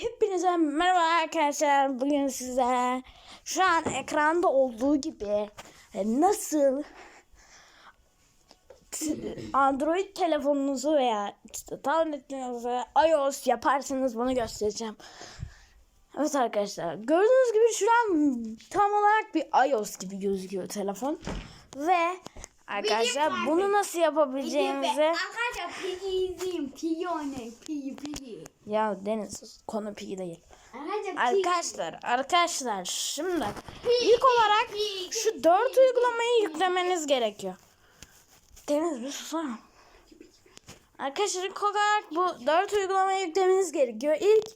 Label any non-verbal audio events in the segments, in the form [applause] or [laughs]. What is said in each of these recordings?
Hepinize merhaba arkadaşlar. Bugün size şu an ekranda olduğu gibi e, nasıl Android telefonunuzu veya t- tabletinizi iOS yaparsınız bunu göstereceğim. Evet arkadaşlar gördüğünüz gibi şu an tam olarak bir iOS gibi gözüküyor telefon ve arkadaşlar bunu nasıl yapabileceğimizi Arkadaşlar pigi izleyin. Pigi oynayın. Pigi pigi. Ya Deniz konu pigi değil. Arkadaşlar. Arkadaşlar, şimdi ilk olarak şu dört uygulamayı yüklemeniz gerekiyor. Deniz bir susana. Arkadaşlar ilk olarak bu dört uygulamayı yüklemeniz gerekiyor. İlk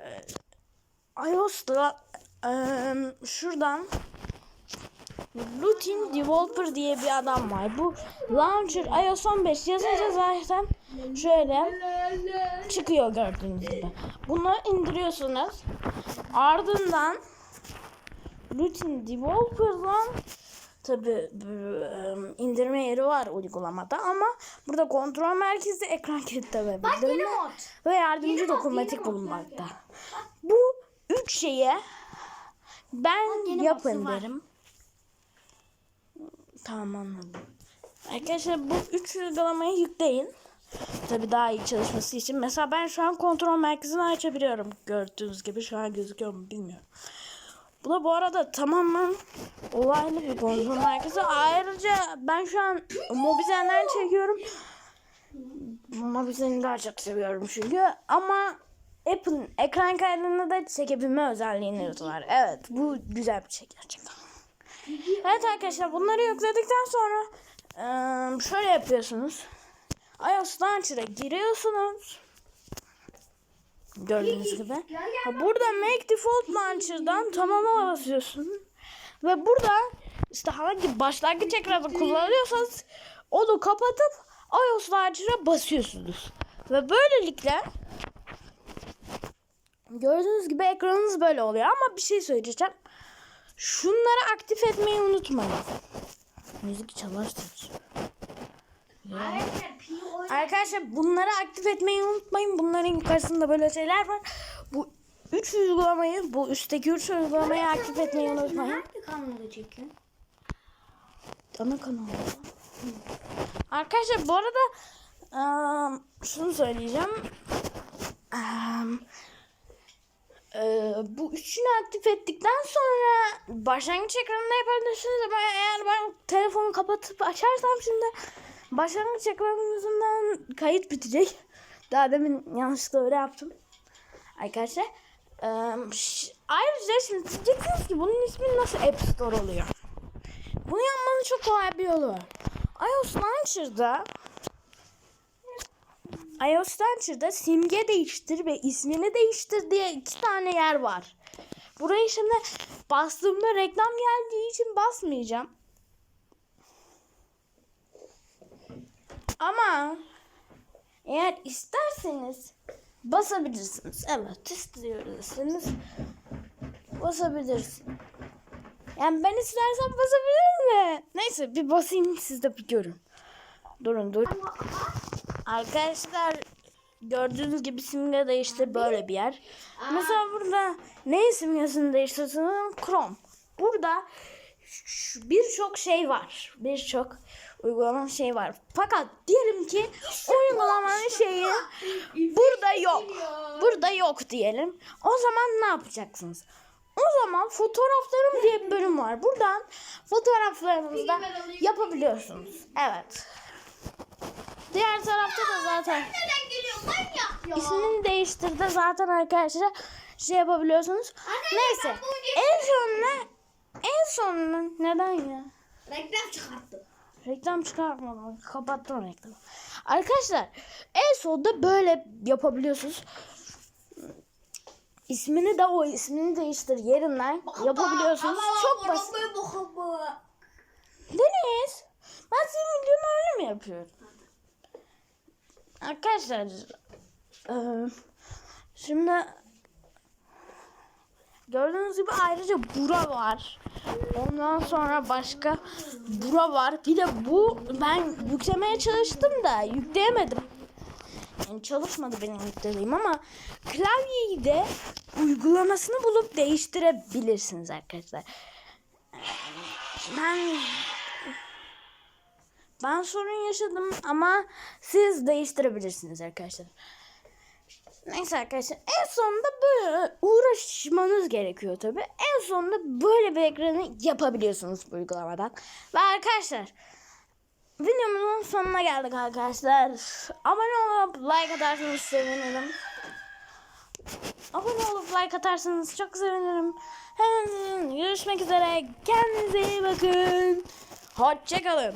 e, iOS'ta e, şuradan Routine Developer diye bir adam var. Bu Launcher iOS 15 yazınca zaten şöyle çıkıyor gördüğünüz gibi. Bunu indiriyorsunuz. Ardından Routine Developer'dan tabi indirme yeri var uygulamada ama burada kontrol merkezi ekran kilitleme ve yardımcı Yeni dokunmatik mod bulunmakta. Bu üç şeye ben yapın modu var. Tamam anladım. Arkadaşlar bu üç uygulamayı yükleyin. Tabii daha iyi çalışması için. Mesela ben şu an kontrol merkezini açabiliyorum. Gördüğünüz gibi şu an gözüküyor mu bilmiyorum. Bu da bu arada tamamen olaylı bir kontrol merkezi. Ayrıca ben şu an Mobizen'den çekiyorum. Mobizen'i daha çok seviyorum çünkü. Ama Apple'ın ekran kaydını da çekebilme özelliğiniz var. Evet bu güzel bir şey gerçekten. Evet arkadaşlar bunları yükledikten sonra şöyle yapıyorsunuz. iOS Launcher'a giriyorsunuz. Gördüğünüz gibi. Ha, burada Make Default Launcher'dan tamama basıyorsun. Ve burada işte hangi başlangıç ekranı kullanıyorsanız onu kapatıp iOS Launcher'a basıyorsunuz. Ve böylelikle gördüğünüz gibi ekranınız böyle oluyor. Ama bir şey söyleyeceğim. Şunları aktif etmeyi unutmayın. Müzik çalarsanız. Arkadaşlar bunları aktif etmeyi unutmayın. Bunların yukarısında böyle şeyler var. Bu üç uygulamayı, bu üstteki üç uygulamayı aktif etmeyi unutmayın. Hangi kanalı çekiyor? Ana kanal. Arkadaşlar bu arada eee, şunu söyleyeceğim. Eee, eee, bu üçünü aktif ettikten sonra başlangıç ekranında yapabilirsiniz ama eğer ben telefonu kapatıp açarsam şimdi başlangıç ekranı yüzünden kayıt bitecek. Daha demin yanlışlıkla öyle yaptım. Arkadaşlar. Eee, ş- ayrıca şimdi diyeceksiniz ki bunun ismi nasıl App Store oluyor? Bunu yapmanın çok kolay bir yolu var. iOS Launcher'da iOS Launcher'da simge değiştir ve ismini değiştir diye iki tane yer var. Burayı şimdi bastığımda reklam geldiği için basmayacağım. Ama eğer isterseniz basabilirsiniz. Evet istiyorsanız basabilirsiniz. Yani ben istersem basabilirim de. Neyse bir basayım siz de bir görün. Durun dur. Arkadaşlar gördüğünüz gibi simge değiştir böyle bir yer. Mesela burada ne simgesini değiştirseniz Chrome. Burada birçok şey var. Birçok uygulama şey var. Fakat diyelim ki uygulamanın şeyi [laughs] burada yok. Burada yok diyelim. O zaman ne yapacaksınız? O zaman fotoğraflarım diye bir bölüm var. Buradan fotoğraflarınızı da yapabiliyorsunuz. Evet. Diğer tarafta da zaten ismini değiştirdi zaten arkadaşlar şey yapabiliyorsunuz. Neyse. En sonuna en sonuna neden ya? Reklam çıkarttım. Reklam çıkartmadım. Kapattım reklamı. Arkadaşlar en sonunda böyle yapabiliyorsunuz. İsmini de o ismini değiştir yerinden yapabiliyorsunuz. Çok basit. Deniz. Ben senin videonu öyle mi yapıyorum? Arkadaşlar eee, şimdi gördüğünüz gibi ayrıca bura var. Ondan sonra başka bura var. Bir de bu ben yüklemeye çalıştım da yükleyemedim. Yani çalışmadı benim yüklediğim ama klavyeyi de uygulamasını bulup değiştirebilirsiniz arkadaşlar. Ben ben sorun yaşadım ama siz değiştirebilirsiniz arkadaşlar. Neyse arkadaşlar en sonunda böyle uğraşmanız gerekiyor tabi. En sonunda böyle bir ekranı yapabiliyorsunuz bu uygulamadan. Ve arkadaşlar videomuzun sonuna geldik arkadaşlar. Abone olup like atarsanız sevinirim. Abone olup like atarsanız çok sevinirim. Görüşmek üzere. Kendinize iyi bakın. Hoşçakalın.